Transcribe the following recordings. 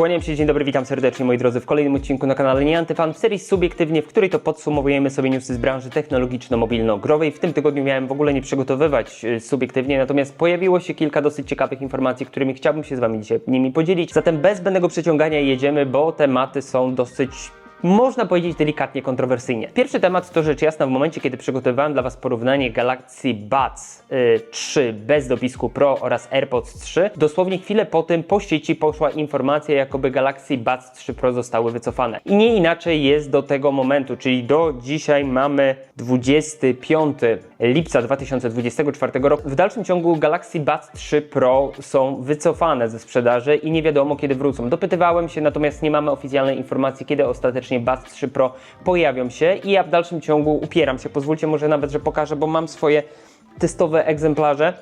Kłaniam się, dzień dobry, witam serdecznie moi drodzy w kolejnym odcinku na kanale Nieantyfan w serii Subiektywnie, w której to podsumowujemy sobie newsy z branży technologiczno-mobilno-growej. W tym tygodniu miałem w ogóle nie przygotowywać e, subiektywnie, natomiast pojawiło się kilka dosyć ciekawych informacji, którymi chciałbym się z Wami dzisiaj nimi podzielić. Zatem bez zbędnego przeciągania jedziemy, bo tematy są dosyć można powiedzieć delikatnie kontrowersyjnie. Pierwszy temat to rzecz jasna w momencie, kiedy przygotowywałem dla Was porównanie Galaxy Buds y, 3 bez dopisku Pro oraz AirPods 3. Dosłownie chwilę po tym po sieci poszła informacja, jakoby Galaxy Buds 3 Pro zostały wycofane. I nie inaczej jest do tego momentu, czyli do dzisiaj mamy 25 lipca 2024 roku. W dalszym ciągu Galaxy Buds 3 Pro są wycofane ze sprzedaży i nie wiadomo kiedy wrócą. Dopytywałem się, natomiast nie mamy oficjalnej informacji, kiedy ostatecznie Buds 3 Pro pojawią się i ja w dalszym ciągu upieram się. Pozwólcie może nawet, że pokażę, bo mam swoje testowe egzemplarze.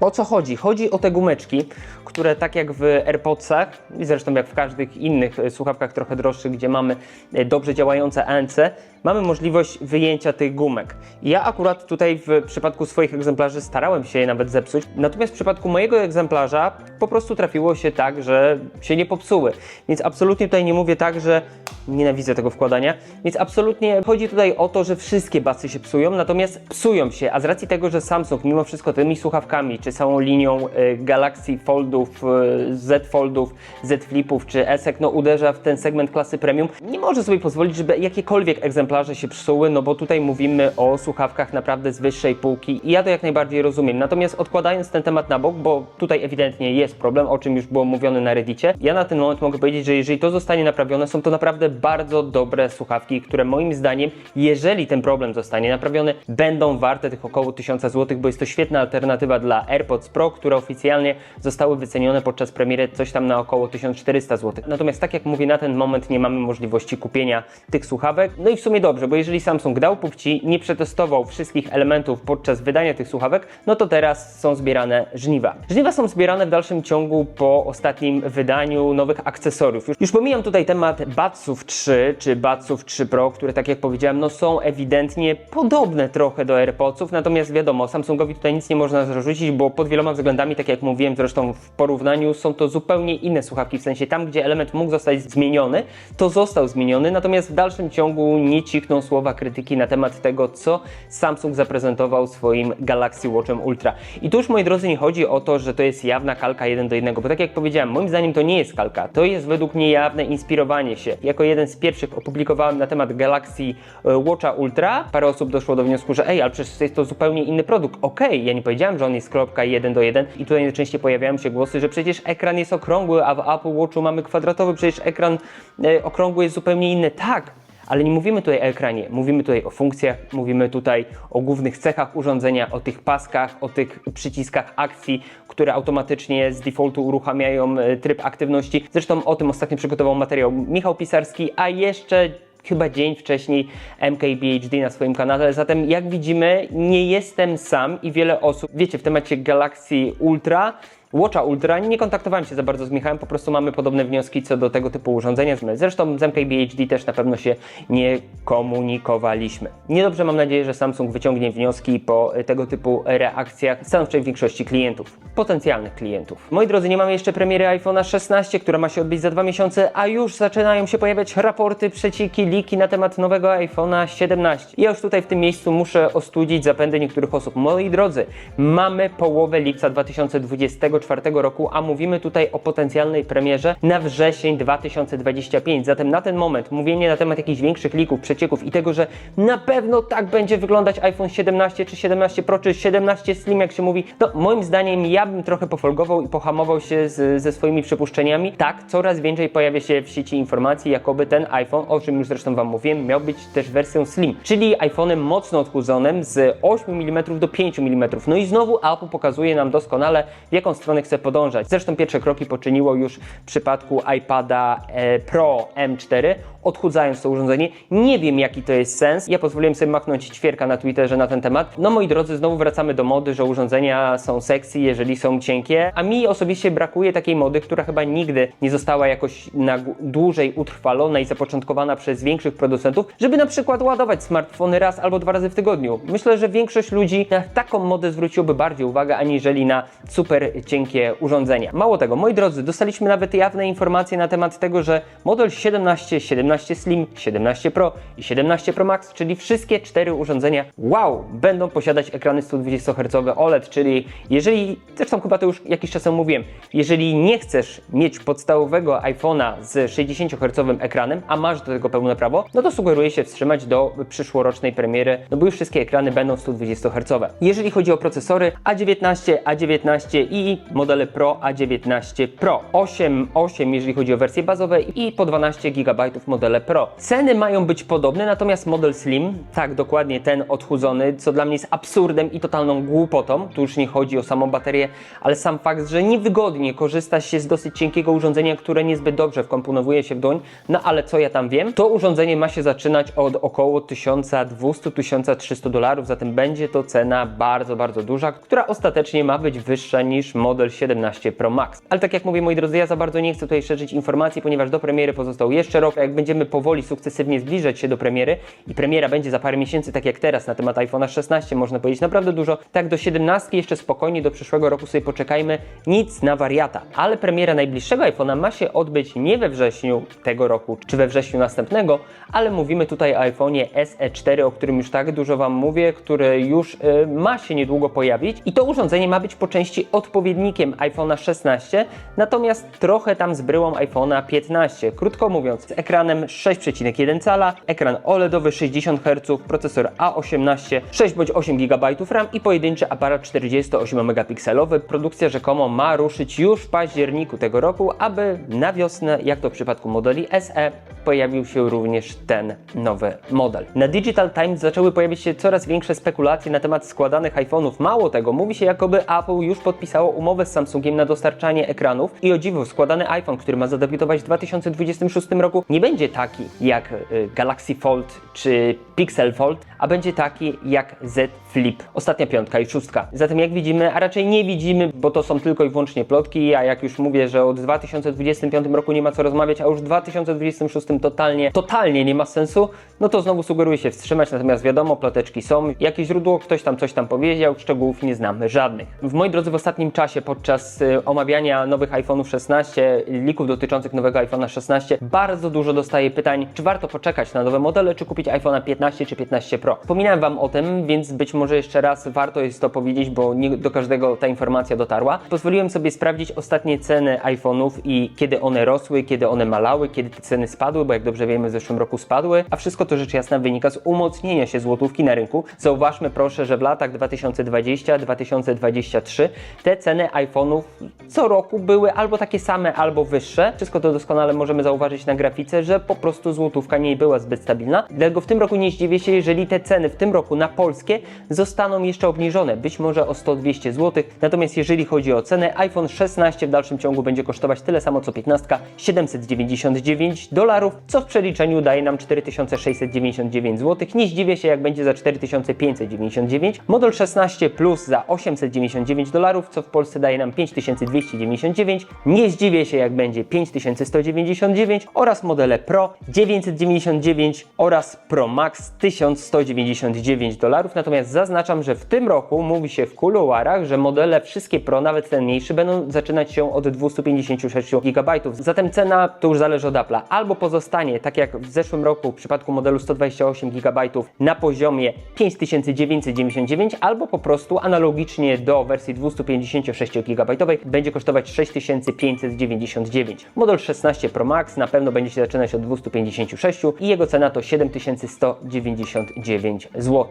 O co chodzi? Chodzi o te gumeczki, które tak jak w AirPodsach i zresztą jak w każdych innych e, słuchawkach trochę droższych, gdzie mamy e, dobrze działające ANC, mamy możliwość wyjęcia tych gumek. Ja akurat tutaj w przypadku swoich egzemplarzy starałem się je nawet zepsuć, natomiast w przypadku mojego egzemplarza po prostu trafiło się tak, że się nie popsuły. Więc absolutnie tutaj nie mówię tak, że nienawidzę tego wkładania, więc absolutnie chodzi tutaj o to, że wszystkie basy się psują, natomiast psują się, a z racji tego, że Samsung mimo wszystko tymi słuchawkami, czy całą linią y, Galaxy Foldów, y, Z Foldów, Z Flipów, czy Esek, no uderza w ten segment klasy premium, nie może sobie pozwolić, żeby jakiekolwiek egzemplarze się psuły, no bo tutaj mówimy o słuchawkach naprawdę z wyższej półki i ja to jak najbardziej rozumiem. Natomiast odkładając ten temat na bok, bo tutaj ewidentnie jest problem, o czym już było mówione na Reddicie, ja na ten moment mogę powiedzieć, że jeżeli to zostanie naprawione, są to naprawdę bardzo dobre słuchawki, które moim zdaniem, jeżeli ten problem zostanie naprawiony, będą warte tych około 1000 zł, bo jest to świetna alternatywa dla AirPods Pro, które oficjalnie zostały wycenione podczas premiery coś tam na około 1400 zł. Natomiast tak jak mówię, na ten moment nie mamy możliwości kupienia tych słuchawek. No i w sumie dobrze, bo jeżeli Samsung dał pukci, nie przetestował wszystkich elementów podczas wydania tych słuchawek, no to teraz są zbierane żniwa. Żniwa są zbierane w dalszym ciągu po ostatnim wydaniu nowych akcesoriów. Już, już pomijam tutaj temat Budsów 3 czy Budsów 3 Pro, które tak jak powiedziałem, no są ewidentnie podobne trochę do AirPodsów, natomiast wiadomo, Samsungowi tutaj nic nie można zarzucić, bo pod wieloma względami, tak jak mówiłem zresztą w porównaniu, są to zupełnie inne słuchawki, w sensie tam, gdzie element mógł zostać zmieniony, to został zmieniony, natomiast w dalszym ciągu nie cichną słowa krytyki na temat tego, co Samsung zaprezentował swoim Galaxy Watchem Ultra. I tu już, moi drodzy, nie chodzi o to, że to jest jawna kalka jeden do jednego, bo tak jak powiedziałem, moim zdaniem to nie jest kalka, to jest według mnie jawne inspirowanie się. Jako jeden z pierwszych opublikowałem na temat Galaxy e, Watcha Ultra, parę osób doszło do wniosku, że ej, ale przecież jest to zupełnie inny produkt. Okej, ja nie powiedziałem, że on jest kropka jeden do jeden i tutaj najczęściej pojawiają się głosy, że przecież ekran jest okrągły, a w Apple Watchu mamy kwadratowy, przecież ekran e, okrągły jest zupełnie inny. Tak, ale nie mówimy tutaj o ekranie, mówimy tutaj o funkcjach, mówimy tutaj o głównych cechach urządzenia, o tych paskach, o tych przyciskach akcji, które automatycznie z defaultu uruchamiają e, tryb aktywności. Zresztą o tym ostatnio przygotował materiał Michał Pisarski, a jeszcze chyba dzień wcześniej MKBHD na swoim kanale. Zatem jak widzimy, nie jestem sam i wiele osób, wiecie, w temacie Galaxy Ultra Watcha Ultra. Nie kontaktowałem się za bardzo z Michałem, po prostu mamy podobne wnioski co do tego typu urządzenia. Zresztą z MKBHD też na pewno się nie komunikowaliśmy. Niedobrze mam nadzieję, że Samsung wyciągnie wnioski po tego typu reakcjach stanowczej większości klientów, potencjalnych klientów. Moi drodzy, nie mamy jeszcze premiery iPhone'a 16, która ma się odbyć za dwa miesiące, a już zaczynają się pojawiać raporty, przeciki, liki na temat nowego iPhone'a 17. Ja już tutaj w tym miejscu muszę ostudzić zapędy niektórych osób. Moi drodzy, mamy połowę lipca 2024 roku, a mówimy tutaj o potencjalnej premierze na wrzesień 2025. Zatem na ten moment mówienie na temat jakichś większych lików, przecieków i tego, że na pewno tak będzie wyglądać iPhone 17 czy 17 Pro czy 17 Slim, jak się mówi, no moim zdaniem ja bym trochę pofolgował i pohamował się z, ze swoimi przypuszczeniami. Tak, coraz więcej pojawia się w sieci informacji, jakoby ten iPhone, o czym już zresztą Wam mówiłem, miał być też wersją Slim, czyli iPhone'em mocno odchudzonym z 8 mm do 5 mm. No i znowu Apple pokazuje nam doskonale, w jaką stronę chce podążać. Zresztą pierwsze kroki poczyniło już w przypadku iPada e, Pro M4 odchudzając to urządzenie. Nie wiem, jaki to jest sens. Ja pozwoliłem sobie machnąć ćwierka na Twitterze na ten temat. No moi drodzy, znowu wracamy do mody, że urządzenia są sexy, jeżeli są cienkie, a mi osobiście brakuje takiej mody, która chyba nigdy nie została jakoś na dłużej utrwalona i zapoczątkowana przez większych producentów, żeby na przykład ładować smartfony raz albo dwa razy w tygodniu. Myślę, że większość ludzi na taką modę zwróciłoby bardziej uwagę, aniżeli na super cienkie urządzenia. Mało tego, moi drodzy, dostaliśmy nawet jawne informacje na temat tego, że model 17, 17 Slim, 17 Pro i 17 Pro Max, czyli wszystkie cztery urządzenia, wow, będą posiadać ekrany 120 Hz OLED, czyli jeżeli, zresztą chyba to już jakiś czas temu mówiłem, jeżeli nie chcesz mieć podstawowego iPhone'a z 60 Hz ekranem, a masz do tego pełne prawo, no to sugeruję się wstrzymać do przyszłorocznej premiery, no bo już wszystkie ekrany będą 120 Hz. Jeżeli chodzi o procesory A19, A19 i modele Pro A19 Pro, 8, 8 jeżeli chodzi o wersje bazowe i po 12 GB modele Pro. Ceny mają być podobne, natomiast model Slim, tak dokładnie ten odchudzony, co dla mnie jest absurdem i totalną głupotą, tu już nie chodzi o samą baterię, ale sam fakt, że niewygodnie korzysta się z dosyć cienkiego urządzenia, które niezbyt dobrze wkomponowuje się w dłoń, no ale co ja tam wiem, to urządzenie ma się zaczynać od około 1200-1300 dolarów, zatem będzie to cena bardzo, bardzo duża, która ostatecznie ma być wyższa niż model 17 Pro Max. Ale tak jak mówię, moi drodzy, ja za bardzo nie chcę tutaj szerzyć informacji, ponieważ do premiery pozostał jeszcze rok, a jak będziemy powoli, sukcesywnie zbliżać się do premiery i premiera będzie za parę miesięcy, tak jak teraz na temat iPhone'a 16, można powiedzieć naprawdę dużo, tak do 17 jeszcze spokojnie do przyszłego roku sobie poczekajmy, nic na wariata, ale premiera najbliższego iPhone'a ma się odbyć nie we wrześniu tego roku, czy we wrześniu następnego, ale mówimy tutaj o iPhone'ie SE4, o którym już tak dużo Wam mówię, który już y, ma się niedługo pojawić i to urządzenie ma być po części odpowiednikiem iPhone'a 16, natomiast trochę tam z bryłą iPhone'a 15. Krótko mówiąc, z ekranem 6,1 cala, ekran OLEDowy 60 Hz, procesor A18, 6 bądź 8 GB RAM i pojedynczy aparat 48 megapikselowy. Produkcja rzekomo ma ruszyć już w październiku tego roku, aby na wiosnę, jak to w przypadku modeli SE, pojawił się również ten nowy model. Na Digital Times zaczęły pojawiać się coraz większe spekulacje na temat składanych iPhone'ów. Mało tego, mówi się jakoby Apple już podpisało umowę z Samsungiem na dostarczanie ekranów i o dziwo składany iPhone, który ma zadebiutować w 2026 roku, nie będzie taki jak y, Galaxy Fold czy Pixel Fold, a będzie taki jak Z Flip. Ostatnia piątka i szóstka. Zatem jak widzimy, a raczej nie widzimy, bo to są tylko i wyłącznie plotki, a jak już mówię, że od 2025 roku nie ma co rozmawiać, a już w 2026 totalnie, totalnie nie ma sensu, no to znowu sugeruję się wstrzymać, natomiast wiadomo, ploteczki są, jakieś źródło, ktoś tam coś tam powiedział, szczegółów nie znamy żadnych. W moi drodzy, w ostatnim czasie, podczas y, omawiania nowych iPhone'ów 16, lików dotyczących nowego iPhone'a 16, bardzo dużo pytań, czy warto poczekać na nowe modele, czy kupić iPhone'a 15 czy 15 Pro. Wspominałem Wam o tym, więc być może jeszcze raz warto jest to powiedzieć, bo nie do każdego ta informacja dotarła. Pozwoliłem sobie sprawdzić ostatnie ceny iPhone'ów i kiedy one rosły, kiedy one malały, kiedy te ceny spadły, bo jak dobrze wiemy w zeszłym roku spadły, a wszystko to rzecz jasna wynika z umocnienia się złotówki na rynku. Zauważmy proszę, że w latach 2020-2023 te ceny iPhone'ów co roku były albo takie same, albo wyższe. Wszystko to doskonale możemy zauważyć na grafice, że po prostu złotówka nie była zbyt stabilna. Dlatego w tym roku nie zdziwię się, jeżeli te ceny w tym roku na polskie zostaną jeszcze obniżone, być może o 100-200 zł. Natomiast jeżeli chodzi o cenę, iPhone 16 w dalszym ciągu będzie kosztować tyle samo co 15, 799 dolarów, co w przeliczeniu daje nam 4699 zł. Nie zdziwię się, jak będzie za 4599. Model 16 Plus za 899 dolarów, co w Polsce daje nam 5299. Nie zdziwię się, jak będzie 5199 oraz modele Pro 999 oraz Pro Max 1199 dolarów. Natomiast zaznaczam, że w tym roku mówi się w kuluarach, że modele wszystkie Pro, nawet ten mniejszy, będą zaczynać się od 256 GB. Zatem cena to już zależy od Apple'a. Albo pozostanie, tak jak w zeszłym roku w przypadku modelu 128 GB na poziomie 5999, albo po prostu analogicznie do wersji 256 GB będzie kosztować 6599. Model 16 Pro Max na pewno będzie się zaczynać od 256 i jego cena to 7199 zł.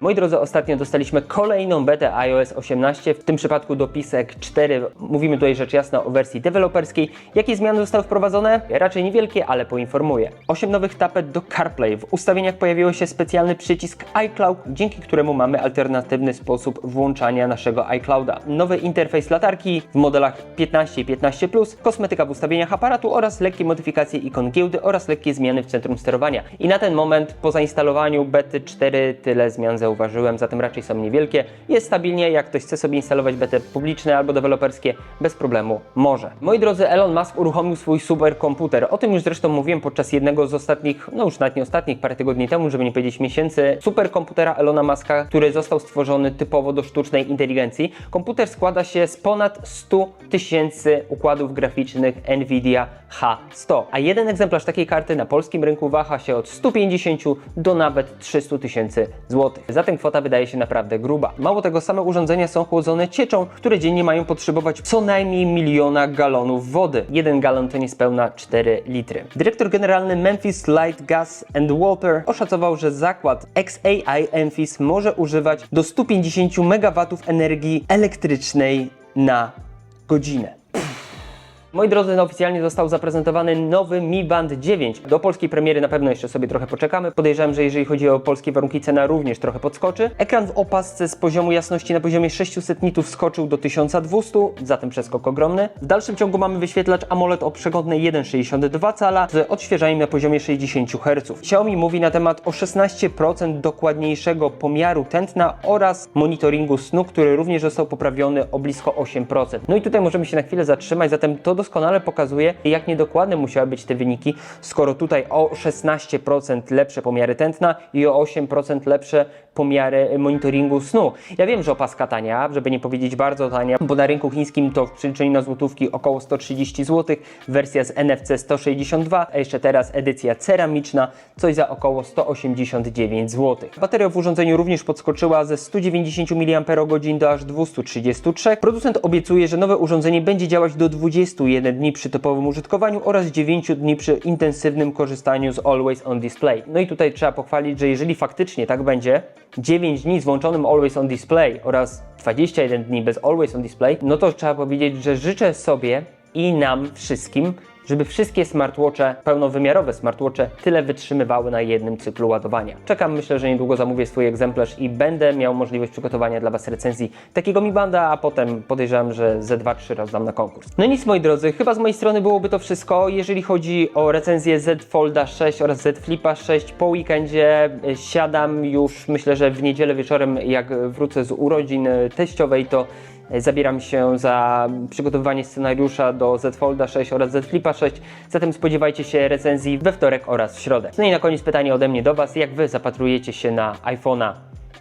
Moi drodzy, ostatnio dostaliśmy kolejną betę iOS 18, w tym przypadku dopisek 4. Mówimy tutaj rzecz jasna o wersji deweloperskiej. Jakie zmiany zostały wprowadzone? Raczej niewielkie, ale poinformuję. 8 nowych tapet do CarPlay. W ustawieniach pojawił się specjalny przycisk iCloud, dzięki któremu mamy alternatywny sposób włączania naszego iClouda. Nowy interfejs latarki w modelach 15 i 15, kosmetyka w ustawieniach aparatu oraz lekkie modyfikacje ikon giełdy oraz lekkie zmiany w centrum sterowania. I na ten moment po zainstalowaniu bety 4 tyle zmian zauważyłem, zatem raczej są niewielkie. Jest stabilnie, jak ktoś chce sobie instalować bety publiczne albo deweloperskie, bez problemu może. Moi drodzy, Elon Musk uruchomił swój superkomputer. O tym już zresztą mówiłem podczas jednego z ostatnich, no już nawet nie ostatnich, parę tygodni temu, żeby nie powiedzieć miesięcy, superkomputera Elona Muska, który został stworzony typowo do sztucznej inteligencji. Komputer składa się z ponad 100 tysięcy układów graficznych NVIDIA H100, a jeden egzemplarz takiej karty na polskim rynku waha się od 150 do nawet 300 tysięcy złotych. Zatem kwota wydaje się naprawdę gruba. Mało tego, same urządzenia są chłodzone cieczą, które dziennie mają potrzebować co najmniej miliona galonów wody. Jeden galon to niespełna 4 litry. Dyrektor generalny Memphis Light Gas and Water oszacował, że zakład XAI Memphis może używać do 150 MW energii elektrycznej na godzinę. Moi drodzy, oficjalnie został zaprezentowany nowy Mi Band 9. Do polskiej premiery na pewno jeszcze sobie trochę poczekamy. Podejrzewam, że jeżeli chodzi o polskie warunki, cena również trochę podskoczy. Ekran w opasce z poziomu jasności na poziomie 600 nitów skoczył do 1200, zatem przeskok ogromny. W dalszym ciągu mamy wyświetlacz AMOLED o przegodnej 1,62 cala z odświeżaniem na poziomie 60 Hz. Xiaomi mówi na temat o 16% dokładniejszego pomiaru tętna oraz monitoringu snu, który również został poprawiony o blisko 8%. No i tutaj możemy się na chwilę zatrzymać, zatem to doskonale pokazuje, jak niedokładne musiały być te wyniki, skoro tutaj o 16% lepsze pomiary tętna i o 8% lepsze pomiary monitoringu snu. Ja wiem, że opaska tania, żeby nie powiedzieć bardzo tania, bo na rynku chińskim to w przeliczeniu na złotówki około 130 zł, wersja z NFC 162, a jeszcze teraz edycja ceramiczna, coś za około 189 zł. Bateria w urządzeniu również podskoczyła ze 190 mAh do aż 233. Producent obiecuje, że nowe urządzenie będzie działać do 21 dni przy topowym użytkowaniu oraz 9 dni przy intensywnym korzystaniu z Always On Display. No i tutaj trzeba pochwalić, że jeżeli faktycznie tak będzie, 9 dni z włączonym Always On Display oraz 21 dni bez Always On Display, no to trzeba powiedzieć, że życzę sobie i nam wszystkim, żeby wszystkie smartwatche, pełnowymiarowe smartwatche, tyle wytrzymywały na jednym cyklu ładowania. Czekam, myślę, że niedługo zamówię swój egzemplarz i będę miał możliwość przygotowania dla Was recenzji takiego Mi Banda, a potem podejrzewam, że ze 2-3 rozdam na konkurs. No nic, moi drodzy, chyba z mojej strony byłoby to wszystko. Jeżeli chodzi o recenzję Z Folda 6 oraz Z Flipa 6, po weekendzie y, siadam już, myślę, że w niedzielę wieczorem, jak wrócę z urodzin y, teściowej, to Zabieram się za przygotowywanie scenariusza do Z Folda 6 oraz Z Flipa 6, zatem spodziewajcie się recenzji we wtorek oraz w środę. No i na koniec pytanie ode mnie do Was, jak Wy zapatrujecie się na iPhone'a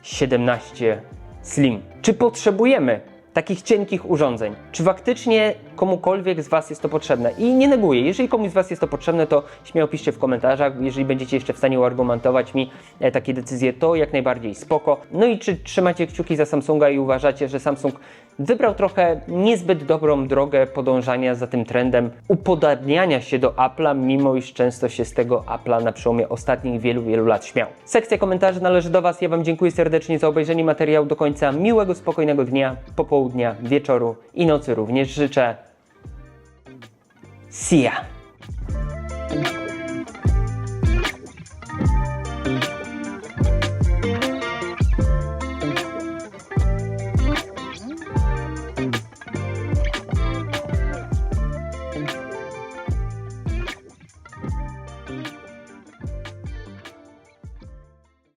17 Slim? Czy potrzebujemy takich cienkich urządzeń? Czy faktycznie komukolwiek z Was jest to potrzebne? I nie neguję, jeżeli komuś z Was jest to potrzebne, to śmiało piszcie w komentarzach, jeżeli będziecie jeszcze w stanie uargumentować mi e, takie decyzje, to jak najbardziej spoko. No i czy trzymacie kciuki za Samsunga i uważacie, że Samsung wybrał trochę niezbyt dobrą drogę podążania za tym trendem upodabniania się do Apple'a, mimo iż często się z tego Apple'a na przełomie ostatnich wielu, wielu lat śmiał. Sekcja komentarzy należy do Was. Ja Wam dziękuję serdecznie za obejrzenie materiału do końca. Miłego, spokojnego dnia, popołudnia, wieczoru i nocy również życzę. See ya!